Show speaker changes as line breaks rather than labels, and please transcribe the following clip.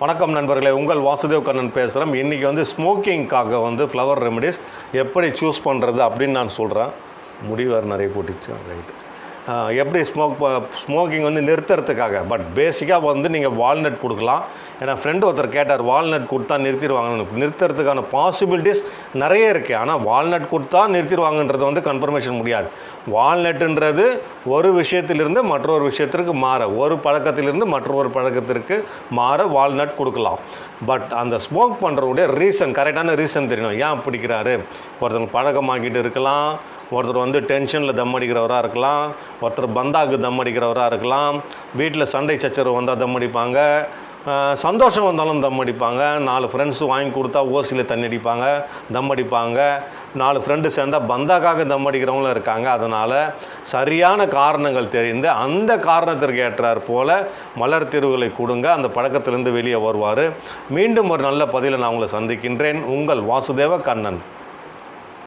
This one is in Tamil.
வணக்கம் நண்பர்களே உங்கள் வாசுதேவ் கண்ணன் பேசுகிறேன் இன்றைக்கி வந்து ஸ்மோக்கிங்காக வந்து ஃப்ளவர் ரெமடிஸ் எப்படி சூஸ் பண்ணுறது அப்படின்னு நான் சொல்கிறேன் முடிவு வேறு நிறைய போட்டுச்சு. ரைட்டு எப்படி ஸ்மோக் ஸ்மோக்கிங் வந்து நிறுத்துறதுக்காக? பட் பேசிக்காக வந்து நீங்கள் வால்நட் கொடுக்கலாம். ஏன்னா ஃப்ரெண்டு ஒருத்தர் கேட்டார் வால்நட் கொடுத்தா நிறுத்திடுவாங்கன்னு. நிறுத்துறதுக்கான பாசிபிலிட்டிஸ் நிறைய இருக்குது ஆனால் வால்நட் கொடுத்தா நிறுத்திடுவாங்கன்றது வந்து கன்ஃபர்மேஷன் முடியாது. வால்நட்டுன்றது ஒரு விஷயத்திலிருந்து மற்றொரு விஷயத்திற்கு மாற ஒரு பழக்கத்திலிருந்து மற்றொரு பழக்கத்திற்கு மாற வால்நட் கொடுக்கலாம். பட் அந்த ஸ்மோக் பண்ணுறவுடைய ரீசன் கரெக்டான ரீசன் தெரியணும் ஏன் பிடிக்கிறாரு ஒருத்தவங்க பழக்கமாக்கிட்டு இருக்கலாம். ஒருத்தர் வந்து டென்ஷனில் தம் அடிக்கிறவராக இருக்கலாம் ஒருத்தர் பந்தாக்கு தம் அடிக்கிறவராக இருக்கலாம் வீட்டில் சண்டை சச்சரவு வந்தால் தம் அடிப்பாங்க சந்தோஷம் வந்தாலும் தம் அடிப்பாங்க நாலு ஃப்ரெண்ட்ஸ் வாங்கி கொடுத்தா ஓசியில் தண்ணி அடிப்பாங்க தம் அடிப்பாங்க நாலு ஃப்ரெண்டு சேர்ந்தால் பந்தாக்காக தம் அடிக்கிறவங்களும் இருக்காங்க. அதனால் சரியான காரணங்கள் தெரிந்து அந்த காரணத்திற்கு ஏற்றார் போல் மலர் தீர்வுகளை கொடுங்க. அந்த பழக்கத்திலிருந்து வெளியே வருவார். மீண்டும் ஒரு நல்ல பதிலை நான் உங்களை சந்திக்கின்றேன். உங்கள் வாசுதேவ கண்ணன்.